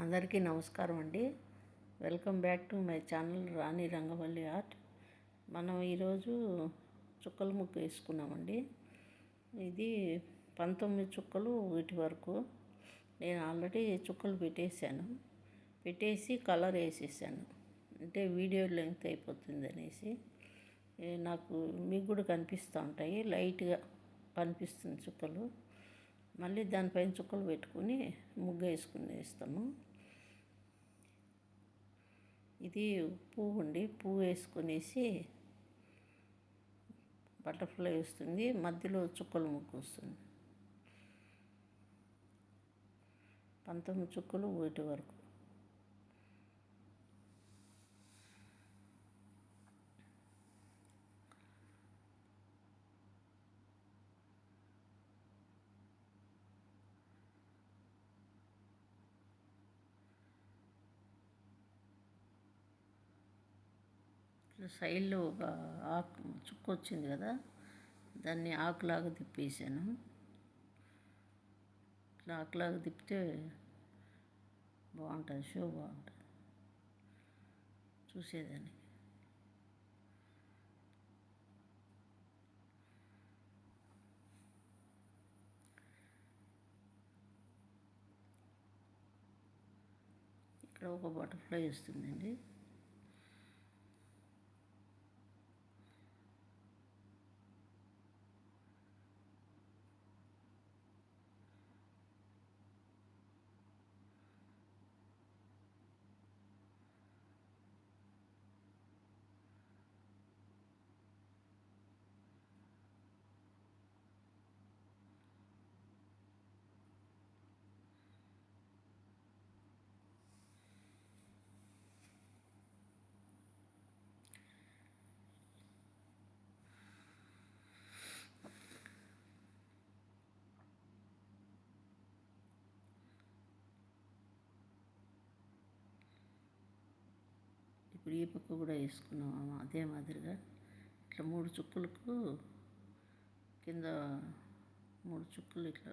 అందరికీ నమస్కారం అండి. Welcome back to my channel Rani Rangavalli art. మనం ఈరోజు చుక్కల ముగ్గు వేసుకున్నామండి. ఇది పంతొమ్మిది చుక్కలు వీటి వరకు. నేను ఆల్రెడీ చుక్కలు పెట్టేశాను. పెట్టేసి కలర్ వేసేసాను. అంటే వీడియో లెంగ్త్ అయిపోతుంది అనేసి. నాకు మీకు కూడా కనిపిస్తూ ఉంటాయి. లైట్గా కనిపిస్తుంది చుక్కలు. మళ్ళీ దానిపైన చుక్కలు పెట్టుకుని ముగ్గు వేసుకుని వేస్తాము. ఇది పువ్వు ఉండి పువ్వు వేసుకునేసి బటర్ఫ్లై వస్తుంది మధ్యలో చుక్కలు ముగ్గు వస్తుంది. పంతొమ్మిది చుక్కలు ఒకటి వరకు. సైడ్లో ఒక ఆకు చుక్క వచ్చింది కదా దాన్ని ఆకులాగా తిప్పేసాను. ఇట్లా ఆకులాగా తిప్పితే బాగుంటుంది షో బాగుంటుంది. చూసేదానికి ఇక్కడ ఒక బటర్ఫ్లై వస్తుందండి. ఇప్పుడు ఈ పక్క కూడా వేసుకున్నాం అదే మాదిరిగా. ఇట్లా మూడు చుక్కలకు కింద మూడు చుక్కలు ఇట్లా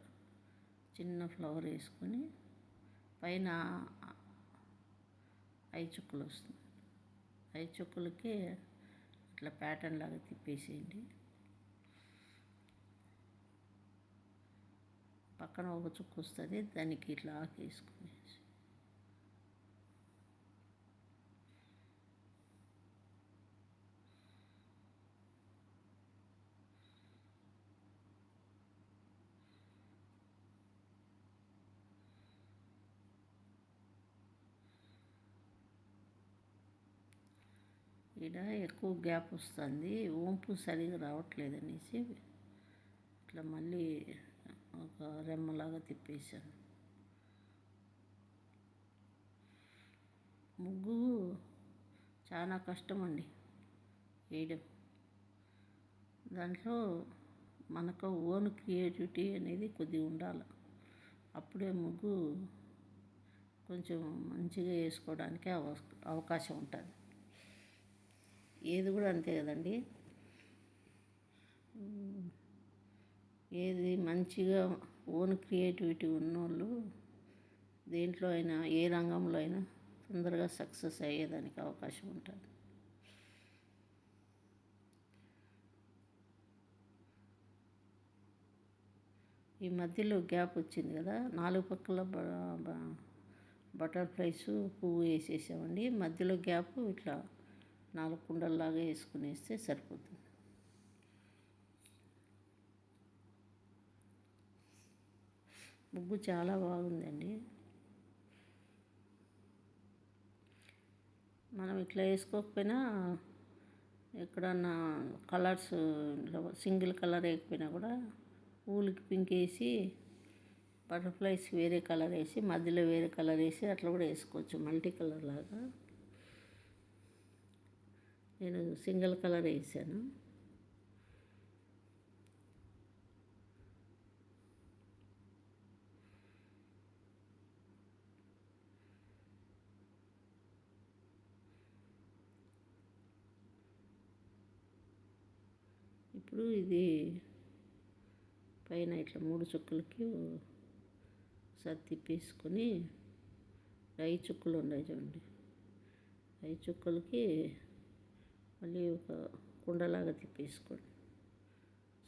చిన్న ఫ్లవర్ వేసుకొని పైన ఐదు చుక్కలు వస్తుంది. ఐదు చుక్కలకి ఇట్లా ప్యాటర్న్ లాగా తిప్పేసేయండి. పక్కన ఒక చుక్క వస్తుంది దానికి ఇట్లా ఆకేసుకునేసి ఈడ ఎక్కువ గ్యాప్ వస్తుంది. వంపు సరిగా రావట్లేదు అనేసి ఇట్లా మళ్ళీ ఒక రెమ్మలాగా తిప్పేశాను. ముగ్గు చాలా కష్టం అండి వేయడం. దాంట్లో మనకు ఓన్ క్రియేటివిటీ అనేది కొద్దిగా ఉండాలి. అప్పుడే ముగ్గు కొంచెం మంచిగా వేసుకోవడానికి అవకాశం ఉంటుంది. ఏది కూడా అంతే కదండి. ఏది మంచిగా ఓన్ క్రియేటివిటీ ఉన్నోళ్ళు దేంట్లో అయినా ఏ రంగంలో అయినా తొందరగా సక్సెస్ అయ్యేదానికి అవకాశం ఉంటుంది. ఈ మధ్యలో గ్యాప్ వచ్చింది కదా నాలుగు పక్కల బటర్ఫ్లైస్ పువ్వు వేసేసామండి. మధ్యలో గ్యాప్ ఇట్లా నాలుగు కుండల్లాగా వేసుకుని వేస్తే సరిపోతుంది. ముగ్గు చాలా బాగుందండి. మనం ఇట్లా వేసుకోకపోయినా ఎక్కడన్నా కలర్స్ సింగిల్ కలర్ వేయకపోయినా కూడా పూలకి పింక్ వేసి బటర్ఫ్లైస్ వేరే కలర్ వేసి మధ్యలో వేరే కలర్ వేసి అట్లా కూడా వేసుకోవచ్చు. మల్టీ కలర్ లాగా. నేను సింగిల్ కలర్ వేసాను. ఇప్పుడు ఇది పైన ఇట్లా మూడు చుక్కలకి ఒకసారి తిప్పేసుకొని ఐదు చుక్కలు ఉన్నాయి చూడండి. ఐదు చుక్కలకి మళ్ళీ ఒక కుండలాగా తిప్పేసుకోండి.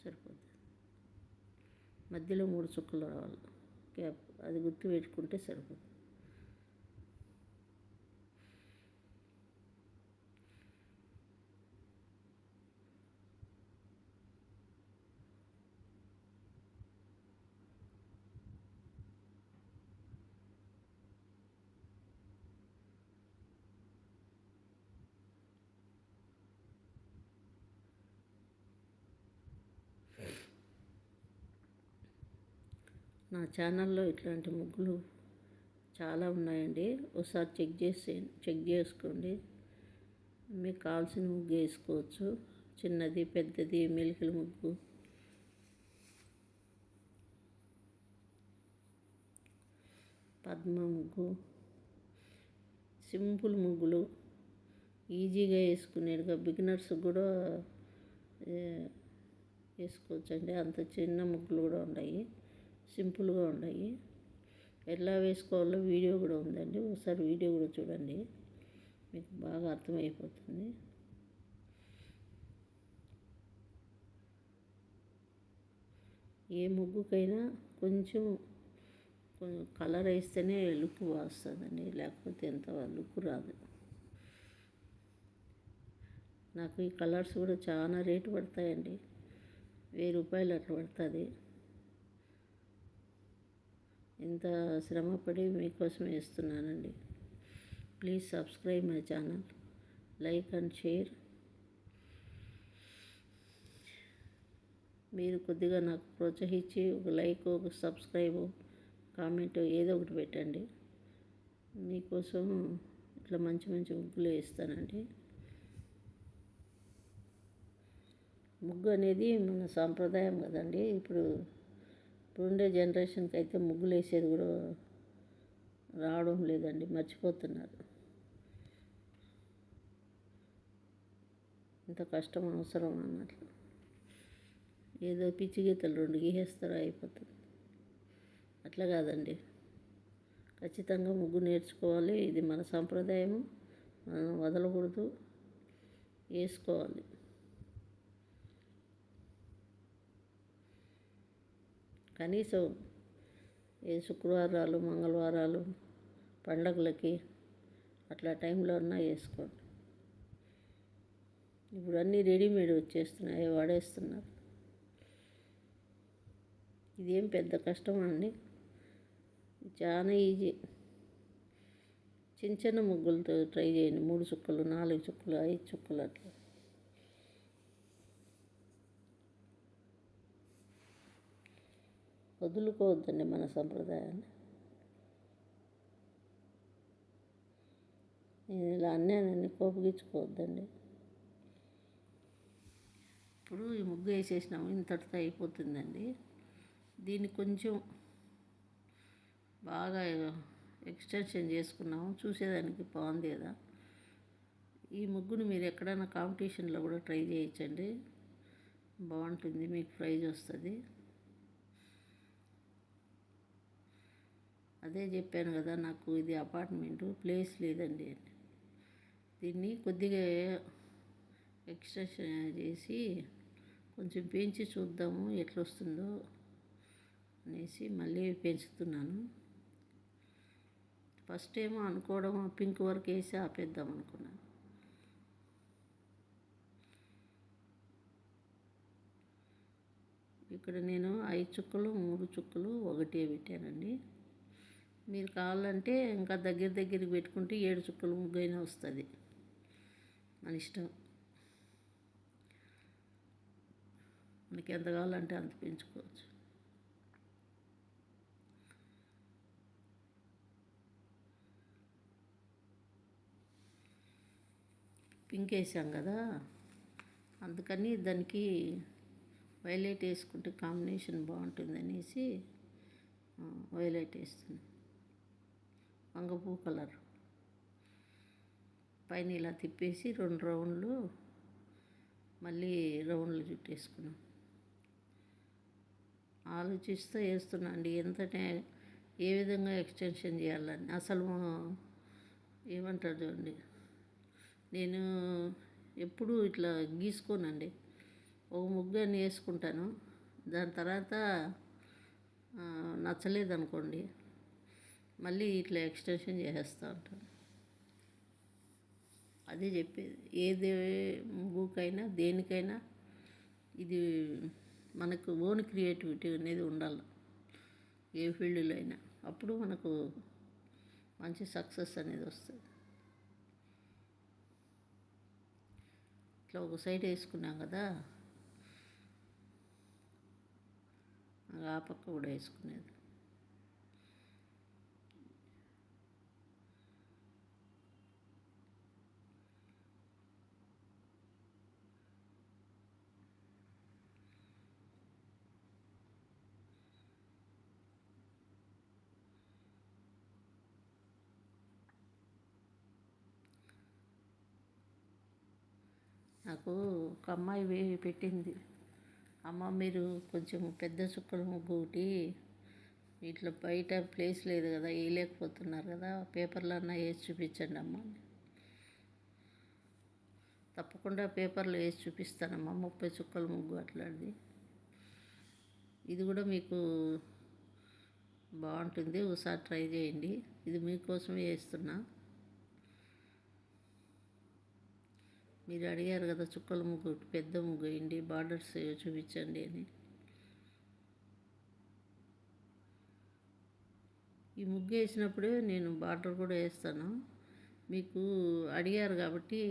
సరిపోతుంది. మధ్యలో మూడు చుక్కలు రావాలి. క్యాప్ అది గుర్తు పెట్టుకుంటే సరిపోతుంది. నా ఛానల్లో ఇట్లాంటి ముగ్గులు చాలా ఉన్నాయండి. ఒకసారి చెక్ చేసి చెక్ చేసుకోండి. మీకు కావాల్సిన ముగ్గు వేసుకోవచ్చు. చిన్నది పెద్దది మెలికల ముగ్గు. పద్మ ముగ్గు. సింపుల్ ముగ్గులు. ఈజీగా వేసుకునేట్టుగా బిగినర్స్ కూడా వేసుకోవచ్చండి. అంత చిన్న ముగ్గులు కూడా ఉన్నాయి. సింపుల్గా ఉన్నాయి. ఎలా వేసుకోవాలో వీడియో కూడా ఉందండి. ఒకసారి వీడియో కూడా చూడండి. మీకు బాగా అర్థమైపోతుంది. ఏ ముగ్గుకైనా కొంచెం కలర్ వేస్తేనే లుక్ వస్తుందండి. లేకపోతే ఎంత లుక్ రాదు. నాకు ఈ కలర్స్ కూడా చాలా రేటు పడతాయండి. వెయ్యి రూపాయలు అట్లా పడుతుంది. ఇంత శ్రమపడి మీకోసం వేస్తున్నానండి please subscribe my channel. Like and share. మీరు కొద్దిగా నాకు ప్రోత్సహించి ఒక లైక్ ఒక సబ్స్క్రైబ్ కామెంట్ ఏదో ఒకటి పెట్టండి. మీకోసం ఇట్లా మంచి మంచి ముగ్గులు వేస్తానండి ముగ్గు అనేది మన సాంప్రదాయం కదండి. ఇప్పుడు ఇప్పుడుండే జనరేషన్కి అయితే ముగ్గులు వేసేది కూడా రావడం లేదండి మర్చిపోతున్నారు. ఇంత కష్టం అవసరం అన్నట్లు. ఏదో పిచ్చి గీతలు రెండు గీసేస్తారో అయిపోతుంది. అట్లా కాదండి. ఖచ్చితంగా ముగ్గు నేర్చుకోవాలి ఇది మన సాంప్రదాయము మనం వదలకూడదు వేసుకోవాలి. కనీసం ఏ శుక్రవారాలు మంగళవారాలు పండగలకి అట్లా టైంలో అన్నా వేసుకోండి. ఇప్పుడు అన్నీ రెడీమేడ్ వచ్చేస్తున్నాయి వాడేస్తున్నారు. ఇదేం పెద్ద కష్టం అండి. చాలా ఈజీ. చిన్న చిన్న ముగ్గులతో ట్రై చేయండి. మూడు చుక్కలు నాలుగు చుక్కలు ఐదు చుక్కలు అట్లా. వదులుకోవద్దండి మన సంప్రదాయాన్ని. నేను ఇలా అన్నానని కోపగించుకోవద్దండి. ఇప్పుడు ఈ ముగ్గు వేసేసినాము ఇంతటితో అయిపోతుందండి. దీన్ని కొంచెం బాగా ఎక్స్టెన్షన్ చేసుకున్నాము చూసేదానికి బాగుంది కదా. ఈ ముగ్గును మీరు ఎక్కడైనా కాంపిటీషన్లో కూడా ట్రై చేయొచ్చండి. బాగుంటుంది మీకు ప్రైజ్ వస్తుంది. అదే చెప్పాను కదా నాకు ఇది అపార్ట్మెంటు ప్లేస్ లేదండి దీన్ని కొద్దిగా ఎక్స్టెన్షన్ చేసి కొంచెం పెంచి చూద్దాము ఎట్లా వస్తుందో అనేసి మళ్ళీ పెంచుతున్నాను. ఫస్ట్ ఏమో అనుకోవడం పింక్ వర్క్ వేసి ఆపేద్దాం అనుకున్నాను ఇక్కడ నేను ఐదు చుక్కలు మూడు చుక్కలు ఒకటే పెట్టానండి. మీరు కావాలంటే ఇంకా దగ్గర దగ్గరికి పెట్టుకుంటే ఏడు చుక్కలు ముగ్గైనా వస్తుంది. మన ఇష్టం. మనకి ఎంత కావాలంటే అంత పెంచుకోవచ్చు. పింక్ వేసాం కదా? అందుకని దానికి వైలెట్ వేసుకుంటే కాంబినేషన్ బాగుంటుంది అనేసి వైలెట్ వేస్తున్నాను వంగపూ కలర్. పైన ఇలా తిప్పేసి రెండు రౌండ్లు మళ్ళీ రౌండ్లు చుట్టేసుకున్నాం. ఆలోచిస్తూ వేస్తున్నా అండి ఎంత ఏ విధంగా ఎక్స్టెన్షన్ చేయాలని. అసలు ఏమంటారు చూడండి నేను ఎప్పుడూ ఇట్లా గీసుకోనండి. ఒక ముగ్గుని వేసుకుంటాను. దాని తర్వాత నచ్చలేదనుకోండి. మళ్ళీ ఇట్లా ఎక్స్టెన్షన్ చేసేస్తూ ఉంటాను అదే చెప్పేది. ఏది ముగ్గుకైనా దేనికైనా ఇది మనకు ఓన్ క్రియేటివిటీ అనేది ఉండాలి. ఏ ఫీల్డ్లో అయినా. అప్పుడు మనకు మంచి సక్సెస్ అనేది వస్తుంది. ఇట్లా ఒక సైడ్ వేసుకున్నాం కదా. ఆ పక్క కూడా వేసుకునేది. నాకు ఒక అమ్మాయి పెట్టింది. అమ్మ మీరు కొంచెం పెద్ద చుక్కల ముగ్గు ఒకటి ఇట్లా బయట ప్లేస్ లేదు కదా వేయలేకపోతున్నారు కదా పేపర్లో అన్నా వేసి చూపించండి అమ్మ తప్పకుండా పేపర్లో వేసి చూపిస్తానమ్మా ముప్పై చుక్కల ముగ్గు అట్లాంటిది. ఇది కూడా మీకు బాగుంటుంది ఒకసారి ట్రై చేయండి. ఇది మీకోసమే వేస్తున్నా. మీరు అడిగారు కదా చుక్కల ముగ్గు పెద్ద ముగ్గు వేయండి బార్డర్స్ చూపించండి అని. ఈ ముగ్గు వేసినప్పుడే నేను బార్డర్ కూడా వేస్తాను. మీకు అడిగారు కాబట్టి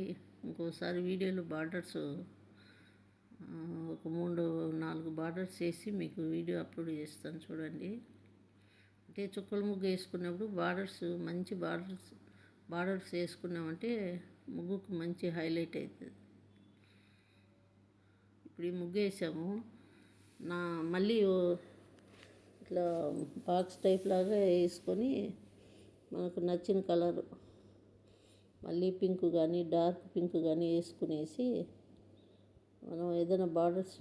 ఇంకోసారి వీడియోలో బార్డర్స్ ఒక మూడు నాలుగు బార్డర్స్ వేసి మీకు వీడియో అప్లోడ్ చేస్తాను చూడండి. అంటే చుక్కల ముగ్గు వేసుకున్నప్పుడు బార్డర్స్ మంచి బార్డర్స్ బార్డర్స్ వేసుకున్నామంటే ముగ్గుకు మంచి హైలైట్ అవుతుంది. ఇప్పుడు ఈ ముగ్గు వేసాము. నా మళ్ళీ ఇట్లా బాక్స్ టైప్ లాగా వేసుకొని మనకు నచ్చిన కలర్ మళ్ళీ పింక్ కానీ డార్క్ పింక్ కానీ వేసుకునేసి మనం ఏదైనా బార్డర్స్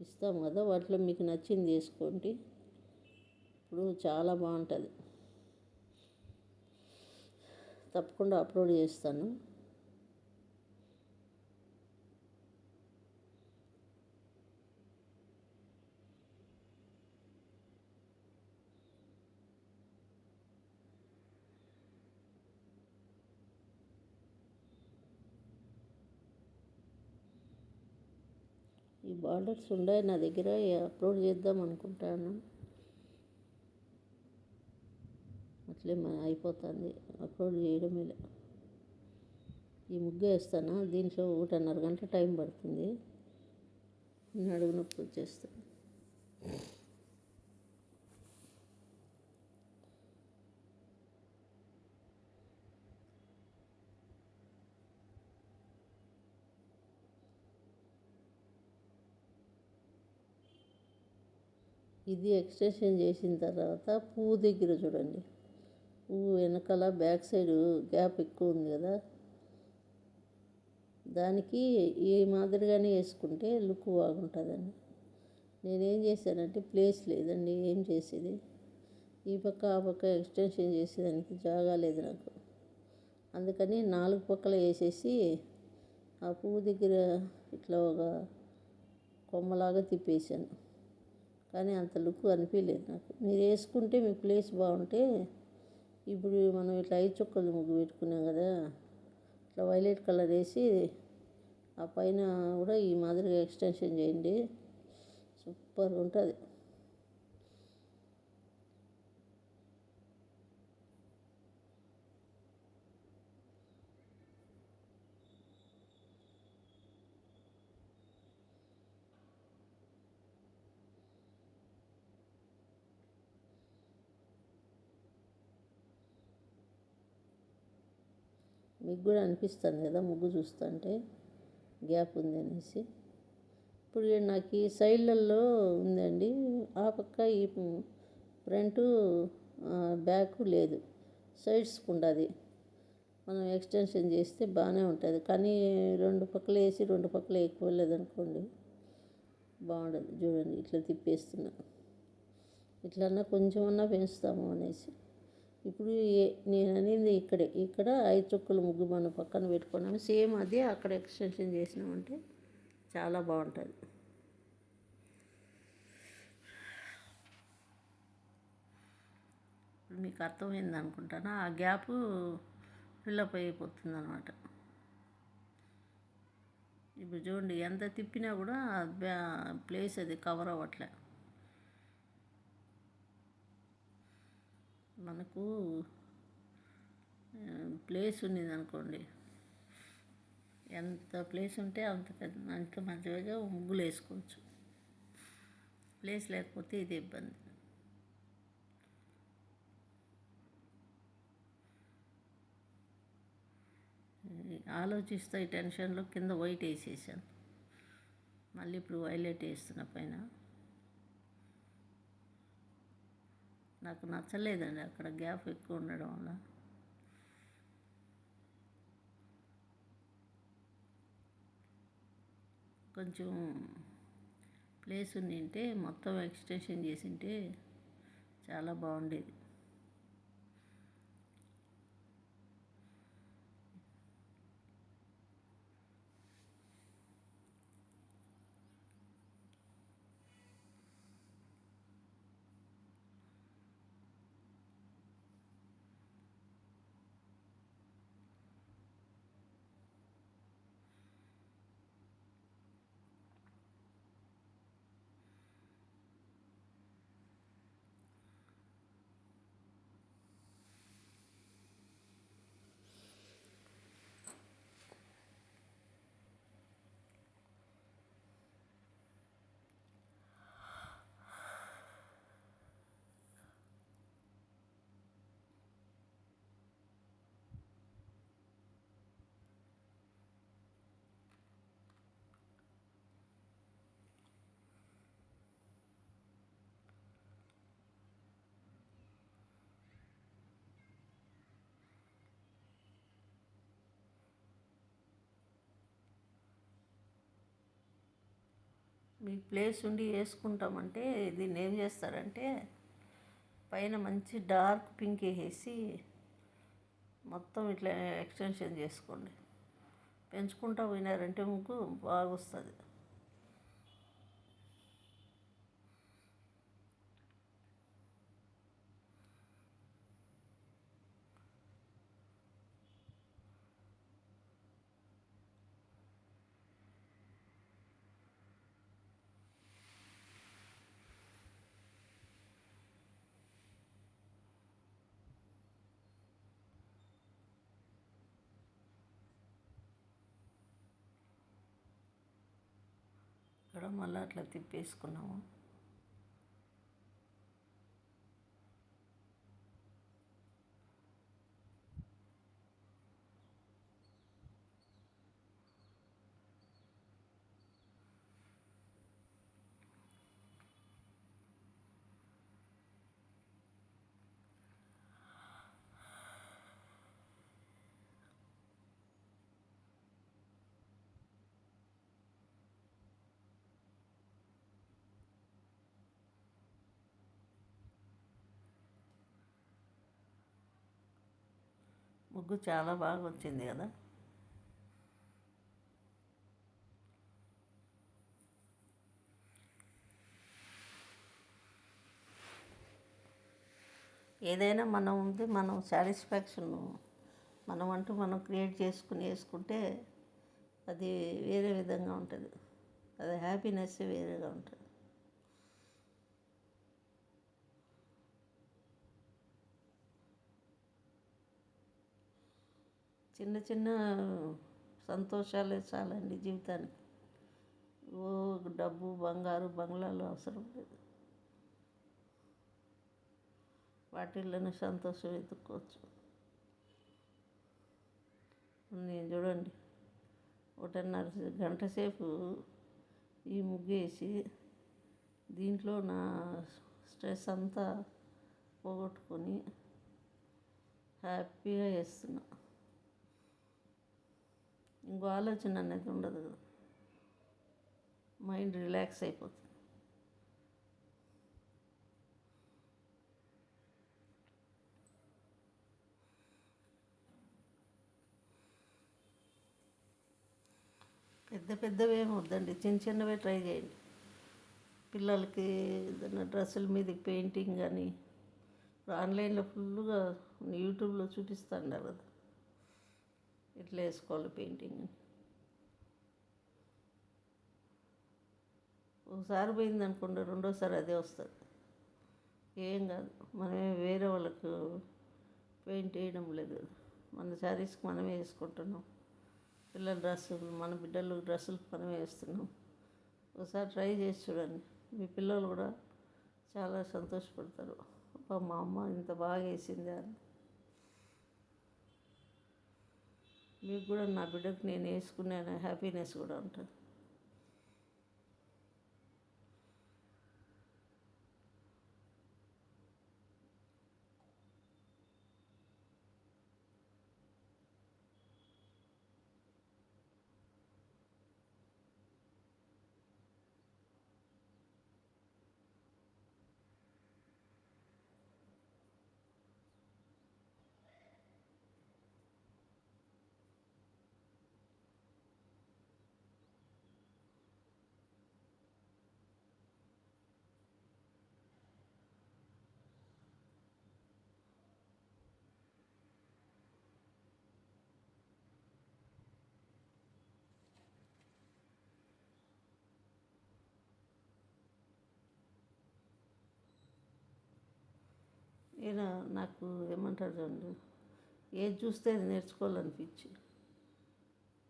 ఇస్తాం కదా వాటిలో మీకు నచ్చింది వేసుకోండి. ఇప్పుడు చాలా బాగుంటుంది. తప్పకుండా అప్లోడ్ చేస్తాను. ఈ బార్డర్స్ ఉన్నాయి నా దగ్గర అప్లోడ్ చేద్దాం అనుకుంటాను. అట్లే అయిపోతుంది. అప్లోడ్ చేయడమే ఈ ముగ్గు వేస్తాను? దీంట్లో ఒకటిన్నర గంట టైం పడుతుంది. నడుగు నొప్పి వచ్చేస్తుంది ఇది ఎక్స్టెన్షన్ చేసిన తర్వాత పువ్వు దగ్గర చూడండి. వెనకాల బ్యాక్ సైడ్ గ్యాప్ ఎక్కువ ఉంది కదా. దానికి ఈ మాదిరిగానే వేసుకుంటే లుక్ బాగుంటుందండి. నేనేం చేశానంటే ప్లేస్ లేదండి ఏం చేసేది? ఈ పక్క ఆ పక్క ఎక్స్టెన్షన్ చేసేదానికి జాగా లేదు నాకు. అందుకని నాలుగు పక్కల వేసేసి ఆ పువ్వు దగ్గర ఇట్లా ఒక కొమ్మలాగా తిప్పేశాను. కానీ అంత లుక్ అనిపించలేదు నాకు. మీరు వేసుకుంటే మీ ప్లేస్ బాగుంటే ఇప్పుడు మనం ఇట్లా ఐదు చుక్కలు ముగ్గు పెట్టుకున్నాం కదా ఇట్లా వైలెట్ కలర్ వేసి ఆ పైన కూడా ఈ మాదిరిగా ఎక్స్టెన్షన్ చేయండి. సూపర్గా ఉంటుంది. మీకు కూడా అనిపిస్తుంది కదా ముగ్గు చూస్తుంటే గ్యాప్ ఉంది అనేసి. ఇప్పుడు నాకు ఈ సైడ్లలో ఉందండి. ఆ పక్క ఈ ఫ్రంట్ బ్యాక్ లేదు. సైడ్స్కి ఉండదు మనం ఎక్స్టెన్షన్ చేస్తే బాగానే ఉంటుంది. కానీ రెండు పక్కలు వేసి రెండు పక్కలు ఎక్కువ లేదనుకోండి బాగుండదు. చూడండి ఇట్లా తిప్పేస్తున్నా. ఇట్లన్నా కొంచెం అన్నా పెంచుతాము అనేసి. ఇప్పుడు ఏ- నేను అనేది ఇక్కడే ఇక్కడ ఐదు చుక్కల ముగ్గు మనం పక్కన పెట్టుకున్నాము సేమ్ అదే అక్కడ ఎక్స్టెన్షన్ చేసినామంటే చాలా బాగుంటుంది. ఇప్పుడు మీకు అర్థమైంది అనుకుంటాను? ఆ గ్యాప్ ఫిల్అప్ అయిపోతుంది అనమాట ఇప్పుడు చూడండి ఎంత తిప్పినా కూడా ప్లేస్ అది కవర్ అవ్వట్లే. మనకు ప్లేస్ ఉన్నది అనుకోండి ఎంత ప్లేస్ ఉంటే అంత పెద్ద అంత మంచిగా ముగ్గులు వేసుకోవచ్చు. ప్లేస్ లేకపోతే ఇది ఇబ్బంది. ఆలోచిస్తూ ఈ టెన్షన్లో కింద వైట్ వేసేసాను. మళ్ళీ ఇప్పుడు వైలెట్ వేస్తున్న పైన. నాకు నచ్చలేదండి అక్కడ గ్యాప్ ఎక్కువ ఉండడం వల్ల. కొంచెం ప్లేస్ ఉండింటే మొత్తం ఎక్స్టెన్షన్ చేసింటే చాలా బాగుండేది. మీకు ప్లేస్ ఉండి వేసుకుంటామంటే దీన్ని ఏం చేస్తారంటే పైన మంచి డార్క్ పింక్ వేసేసి మొత్తం ఇట్లా ఎక్స్టెన్షన్ చేసుకోండి. పెంచుకుంటా పోయినారంటే ముగ్గు బాగా వస్తుంది ఇక్కడ మళ్ళీ అట్లా తిప్పేసుకున్నాము. ముగ్గు చాలా బాగా వచ్చింది కదా. ఏదైనా మనం ఉంది మనం సాటిస్ఫాక్షన్ మనం అంటూ మనం క్రియేట్ చేసుకుని వేసుకుంటే అది వేరే విధంగా ఉంటుంది. అది హ్యాపీనెస్ వేరేగా ఉంటుంది. చిన్న చిన్న సంతోషాలే చాలండి జీవితానికి. ఓ డబ్బు బంగారు బంగ్లాలు అవసరం లేదు. వాటిల్లోనే సంతోషం వెతుక్కోవచ్చు నేను చూడండి. ఒకటిన్నర గంట సేపు ఈ ముగ్గేసి దీంట్లో నా స్ట్రెస్ అంతా పోగొట్టుకొని హ్యాపీగా వేస్తున్నాను ఇంకో ఆలోచన అనేది ఉండదు. కదా మైండ్ రిలాక్స్ అయిపోతుంది. పెద్ద పెద్దవి ఏమి వద్దండి. చిన్న చిన్నవే ట్రై చేయండి. పిల్లలకి ఏదైనా డ్రెస్సుల మీద పెయింటింగ్ కానీ ఆన్లైన్లో ఫుల్గా యూట్యూబ్లో చూపిస్తాను ఉన్నారు ఇట్లా వేసుకోవాలి పెయింటింగ్. అని ఒకసారి పోయింది అనుకోండి రెండోసారి అదే వస్తుంది. ఏం కాదు మనమే వేరే వాళ్ళకు పెయింట్ వేయడం లేదు. మన శారీస్కి మనమే వేసుకుంటున్నాం. పిల్లల డ్రెస్సులు మన బిడ్డలు డ్రెస్సులకు మనమే వేస్తున్నాం. ఒకసారి ట్రై చేసి చూడండి. మీ పిల్లలు కూడా చాలా సంతోషపడతారు. అబ్బా మా అమ్మ ఇంత బాగా వేసిందే అని. మీకు కూడా నా బిడ్డకు నేను వేసుకునే హ్యాపీనెస్ కూడా ఉంటుంది. ఈయన నాకు ఏమంటారు చూడండి ఏది చూస్తే అది నేర్చుకోవాలనిపించి.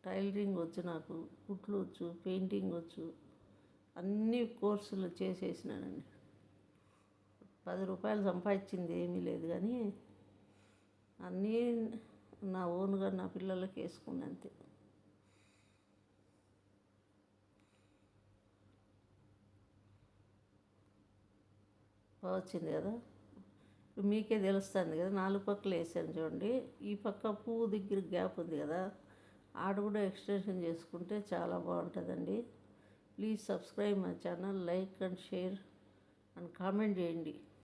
టైలరింగ్ వచ్చు నాకు కుట్లు వచ్చు పెయింటింగ్ వచ్చు అన్ని కోర్సులు చేసేసినానండి. పది రూపాయలు సంపాదించింది ఏమీ లేదు కానీ అన్నీ నా ఓన్గా నా పిల్లలకి వేసుకున్నా అంతే. బాగా వచ్చింది కదా? మీకే తెలుస్తుంది కదా నాలుగు పక్కలు వేసాను చూడండి. ఈ పక్క పువ్వు దగ్గర గ్యాప్ ఉంది కదా ఆడ కూడా ఎక్స్టెన్షన్ చేసుకుంటే చాలా బాగుంటుందండి. Please subscribe my channel like and share and comment చేయండి.